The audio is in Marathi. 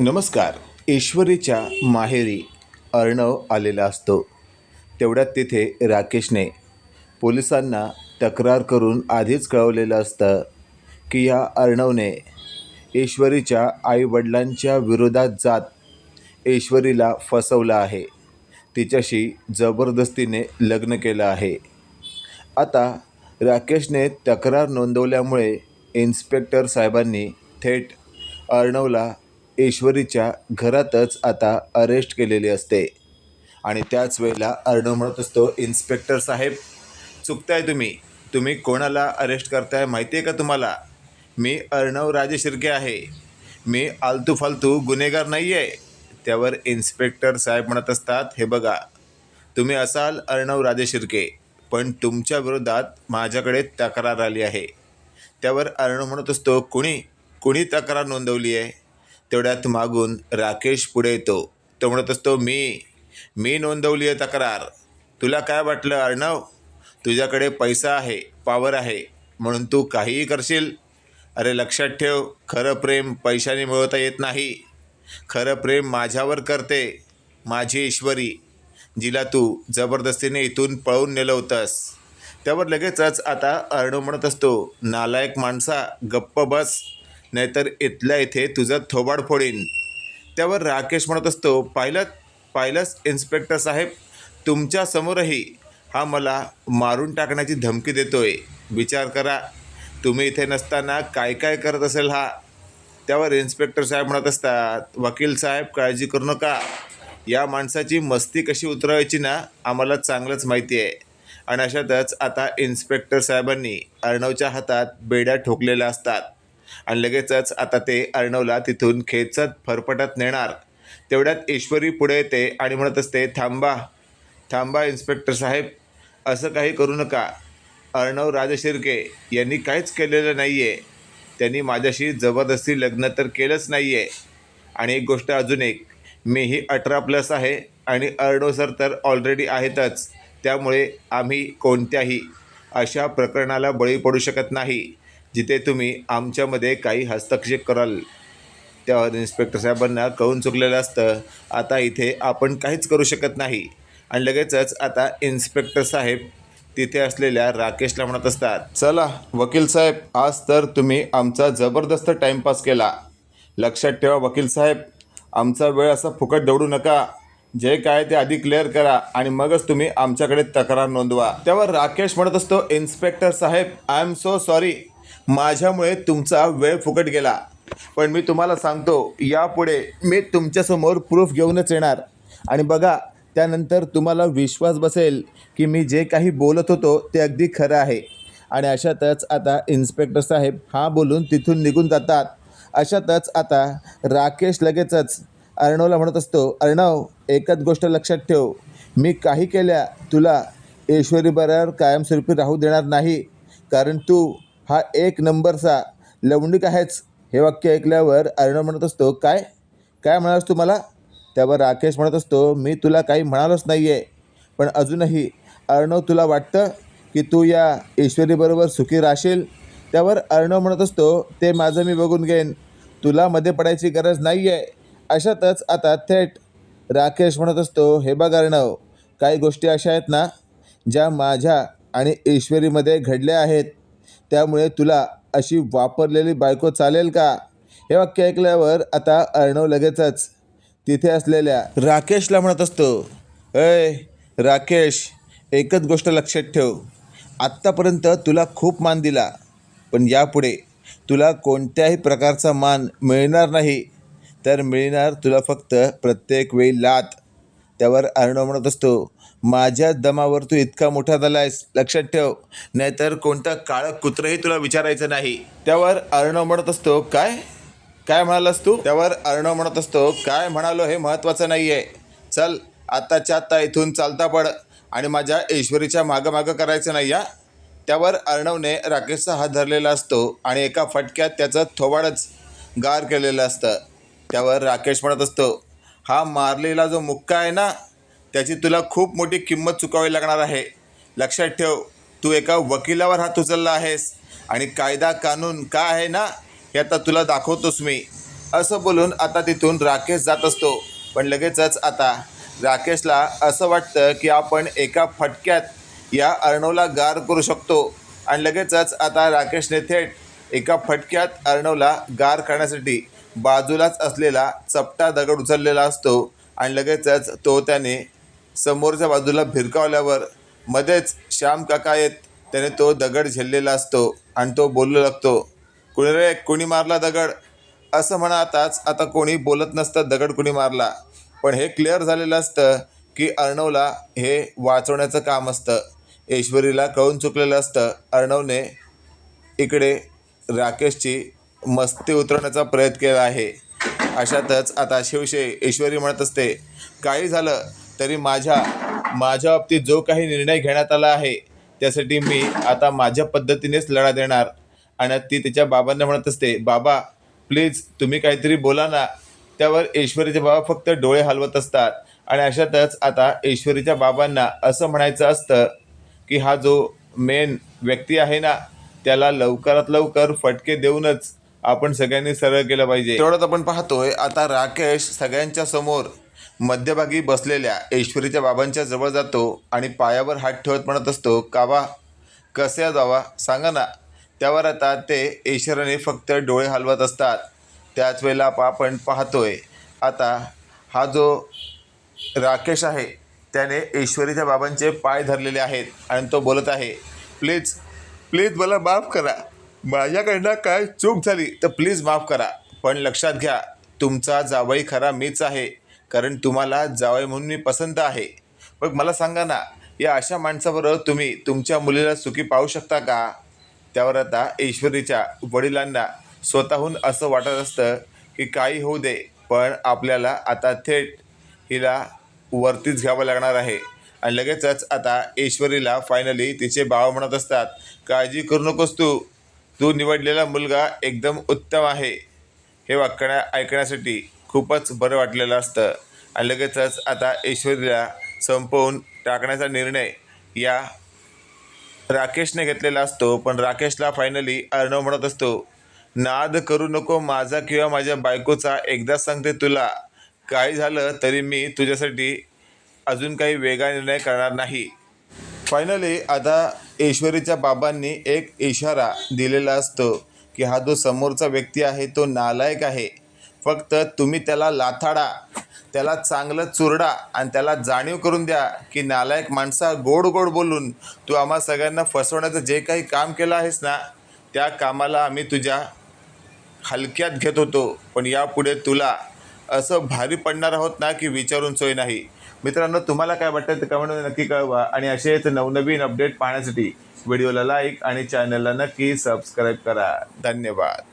नमस्कार. ईश्वरीच्या माहेरी अर्णव आलेला असतो. तेवढ्यात तिथे राकेशने पोलिसांना तक्रार करून आधीच कळवलेलं असतं की या अर्णवने ईश्वरीच्या आईवडिलांच्या विरोधात जात ईश्वरीला फसवलं आहे. तिच्याशी जबरदस्तीने लग्न केलं आहे. आता राकेशने तक्रार नोंदवल्यामुळे इन्स्पेक्टर साहेबांनी थेट अर्णवला ईश्वरीच्या घरातच आता अरेस्ट केलेली असते. आणि त्याच वेळेला अर्णव म्हणत असतो इन्स्पेक्टर साहेब चुकताय तुम्ही. तुम्ही कोणाला अरेस्ट करताय माहिती आहे का तुम्हाला? मी अर्णव राजे शिर्के आहे. मी आलतू फालतू गुन्हेगार नाही आहे त्यावर इन्स्पेक्टर साहेब म्हणत असतात हे बघा तुम्ही असाल अर्णव राजे शिर्के पण तुमच्या विरोधात माझ्याकडे तक्रार आली आहे. त्यावर अर्णव म्हणत असतो कुणी? कुणी तक्रार नोंदवली आहे तेवढ्यात मागून राकेश पुढे येतो. तो म्हणत असतो मी मी नोंदवली आहे तक्रार. तुला काय वाटलं अर्णव? तुझ्याकडे पैसा आहे पावर आहे म्हणून तू काहीही करशील? अरे लक्षात ठेव खरं प्रेम पैशाने मिळवता येत नाही. खरं प्रेम माझ्यावर करते माझी ईश्वरी जिला तू जबरदस्तीने इथून पळून नेलं होतंस. त्यावर लगेचच आता अर्णव म्हणत असतो नालायक माणसा गप्प बस. नाहीतर इथल्या इथे तुझं थोबाड फोडीन. त्यावर राकेश म्हणत असतो पाहिलं पाहिलंच इन्स्पेक्टर साहेब तुमच्यासमोरही हा मला मारून टाकण्याची धमकी देतोय. विचार करा तुम्ही इथे नसताना काय काय करत असेल हा? त्यावर इन्स्पेक्टर साहेब म्हणत असतात वकील साहेब काळजी करू नका. या माणसाची मस्ती कशी उतरवायची ना आम्हाला चांगलंच माहिती आहे. आणि अशातच आता इन्स्पेक्टर साहेबांनी अर्णवच्या हातात बेड्या ठोकलेल्या असतात. आणि लगेचच आता ते अर्णवला तिथून खेचत फरफटत नेणार. तेवढ्यात ईश्वरी पुढे येते आणि म्हणत असते थांबा थांबा इन्स्पेक्टर साहेब असं काही करू नका. अर्णव राजशिर्के यांनी काहीच केलेलं नाही आहे त्यांनी माझ्याशी जबरदस्ती लग्न तर केलंच नाही आहे आणि एक गोष्ट अजून एक मीही अठरा प्लस आहे आणि अर्णव सर तर ऑलरेडी आहेतच. त्यामुळे आम्ही कोणत्याही अशा प्रकरणाला बळी पडू शकत नाही. जिथे तुम्ही आमच्यामध्ये काही हस्तक्षेप कराल त्यावर इन्स्पेक्टर साहेबांना कळून चुकलेलं असतं. आता इथे आपण काहीच करू शकत नाही. आणि लगेचच आता इन्स्पेक्टर साहेब तिथे असलेल्या राकेशला म्हणत असतात चला वकील साहेब आज तर तुम्ही आमचा जबरदस्त टाईमपास केला. लक्षात ठेवा वकील साहेब आमचा वेळ असा फुकट दौडू नका. जे काय ते आधी क्लिअर करा आणि मगच तुम्ही आमच्याकडे तक्रार नोंदवा. त्यावर राकेश म्हणत असतो इन्स्पेक्टर साहेब आय एम सो सॉरी माझ्यामुळे तुमचा वेळ फुकट गेला. पण मी तुम्हाला सांगतो यापुढे मी तुमच्यासमोर प्रूफ घेऊनच येणार. आणि बघा त्यानंतर तुम्हाला विश्वास बसेल की मी जे काही बोलत होतो ते अगदी खरं आहे. आणि अशातच आता इन्स्पेक्टर साहेब हा बोलून तिथून निघून जातात. अशातच आता राकेश लगेचच अर्णवला म्हणत असतो अर्णव एकच गोष्ट लक्षात ठेव. मी काही केल्या तुला ईश्वरीबरोबर कायमस्वरूपी राहू देणार नाही. कारण तू हा एक नंबरचा लवंडिक आहेच. हे वाक्य ऐकल्यावर अर्णव म्हणत असतो काय? काय म्हणालास तू मला? त्यावर राकेश म्हणत असतो मी तुला काही म्हणालोच नाही आहे पण अजूनही अर्णव तुला वाटतं की तू या ईश्वरीबरोबर सुखी राहशील? त्यावर अर्णव म्हणत असतो ते माझं मी बघून घेईन. तुला मध्ये पडायची गरज नाही आहे अशातच आता थेट राकेश म्हणत असतो हे बघ अर्णव काही गोष्टी अशा आहेत ना ज्या माझ्या आणि ईश्वरीमध्ये घडल्या आहेत. त्यामुळे तुला अशी वापरलेली बायको चालेल का? हे वाक्य ऐकल्यावर आता अर्णव लगेचच तिथे असलेल्या राकेशला म्हणत असतो अय राकेश एकच गोष्ट लक्षात ठेव. आत्तापर्यंत तुला खूप मान दिला पण यापुढे तुला कोणत्याही प्रकारचा मान मिळणार नाही. तर मिळणार तुला फक्त प्रत्येक वेळी लात. त्यावर अर्णव म्हणत असतो माझ्या दमावर तू इतका मोठा झाला आहेस. लक्षात ठेव. नाहीतर कोणतं काळं कुत्रंही तुला विचारायचं नाही. त्यावर अर्णव म्हणत असतो काय? काय म्हणालास तू? त्यावर अर्णव म्हणत असतो काय म्हणालो हे महत्त्वाचं नाही आहे चल आत्ताच्या आत्ता इथून चालता पड आणि माझ्या ईश्वरीच्या मागं मागं करायचं नाही या त्यावर अर्णवने राकेशचा हात धरलेला असतो आणि एका फटक्यात त्याचं थोबाडच गार केलेलं असतं. त्यावर राकेश म्हणत असतो हा मारलेला जो मुक्का आहे ना त्याची तुला खूप मोठी किंमत चुकावी लागणार आहे. लक्षात ठेव तू एका वकिलावर हात उचलला आहेस. आणि कायदा कानून का आहे ना हे आता तुला दाखवतोस मी. असं बोलून आता तिथून राकेश जात असतो. पण लगेचच आता राकेशला असं वाटतं की आपण एका फटक्यात या अर्णवला गार करू शकतो. आणि लगेचच आता राकेशने थेट एका फटक्यात अर्णवला गार करण्यासाठी बाजूलाच असलेला चपटा दगड उचललेला असतो. आणि लगेचच तो त्याने समोरच्या बाजूला भिरकावल्यावर मध्येच श्याम काका येत त्याने तो दगड झेललेला असतो आणि तो बोलू लागतो कुणी रे कुणी मारला दगड? असं म्हणताच आता कोणी बोलत नसतं दगड कुणी मारला. पण हे क्लिअर झालेलं असतं की अर्णवला हे वाचवण्याचं काम असतं. ऐश्वरीला कळून चुकलेलं असतं. अर्णवने इकडे राकेशची मस्ती उतरवण्याचा प्रयत्न केला आहे. अशातच आता शिवशे ऐश्वरी म्हणत असते काही झालं? तरी माझ्या माझ्या बाबतीत जो काही निर्णय घेण्यात आला आहे त्यासाठी मी आता माझ्या पद्धतीनेच लढा देणार. आणि ती तिच्या बाबांना म्हणत असते बाबा प्लीज तुम्ही काहीतरी बोला ना. त्यावर ईश्वरीचे बाबा फक्त डोळे हलवत असतात. आणि अशातच आता ईश्वरीच्या बाबांना असं म्हणायचं असतं की हा जो मेन व्यक्ती आहे ना त्याला लवकरात लवकर फटके देऊनच आपण सगळ्यांनी सरळ केलं पाहिजे. तेवढ्यात आपण पाहतोय आता राकेश सगळ्यांच्या समोर मध्यभागी बसलेल्या ऐश्वरीच्या बाबांच्या जवळ जातो आणि पायावर हात ठेवत म्हणत असतो कावा कसे जावा सांगा ना. त्यावर आता ते ऐश्वर्याने फक्त डोळे हलवत असतात. त्याच वेळेला आपण पाहतोय आता हा जो राकेश आहे त्याने ईश्वरीच्या बाबांचे पाय धरलेले आहेत आणि तो बोलत आहे प्लीज प्लीज मला माफ करा. माझ्याकडनं काय चूक झाली तर प्लीज माफ करा. पण लक्षात घ्या तुमचा जावई खरा मीच आहे. कारण तुम्हाला जावई म्हणून मी पसंत आहे. मग मला सांगा ना या अशा माणसाबरोबर तुम्ही तुमच्या मुलीला सुखी पाहू शकता का? त्यावर आता ईश्वरीच्या वडिलांना स्वतःहून असं वाटत असतं की काही होऊ दे पण आपल्याला आता थेट हिला वरतीच घ्यावं लागणार आहे. आणि लगेचच आता ईश्वरीला फायनली तिचे भाव म्हणत असतात काळजी करू नकोस तू. तू निवडलेला मुलगा एकदम उत्तम आहे. हे वाक्य ऐकण्यासाठी खूपच बरं वाटलेलं असतं. आणि लगेचच आता ऐश्वर्याला संपवून टाकण्याचा निर्णय या राकेशने घेतलेला असतो. पण राकेशला फायनली अर्णव म्हणत असतो नाद करू नको माझा किंवा माझ्या बायकोचा. एकदा सांगते तुला काय झालं तरी मी तुझ्यासाठी अजून काही वेगळा निर्णय करणार नाही. फायनली आता ऐश्वरीच्या बाबांनी एक इशारा दिलेला असतो की हा जो समोरचा व्यक्ती आहे तो नालायक आहे. फक्त तुम्ही त्याला लाथाडा त्याला चांगलं चुरडा आणि त्याला जाणीव करून द्या की नालायक माणसा गोड गोड बोलून तू आम्हा सगळ्यांना फसवण्याचं जे काही काम केलं आहेस ना त्या कामाला आम्ही तुझ्या हलक्यात घेत होतो. पण यापुढे तुला असं भारी पडणार आहोत ना की विचारून सोय नाही. मित्रांनो तुम्हाला काय वाटतं ते कमेंटमध्ये नक्की कळवा आणि असेच नवनवीन अपडेट पाहण्यासाठी व्हिडिओला लाईक आणि चॅनलला नक्की सबस्क्राईब करा. धन्यवाद.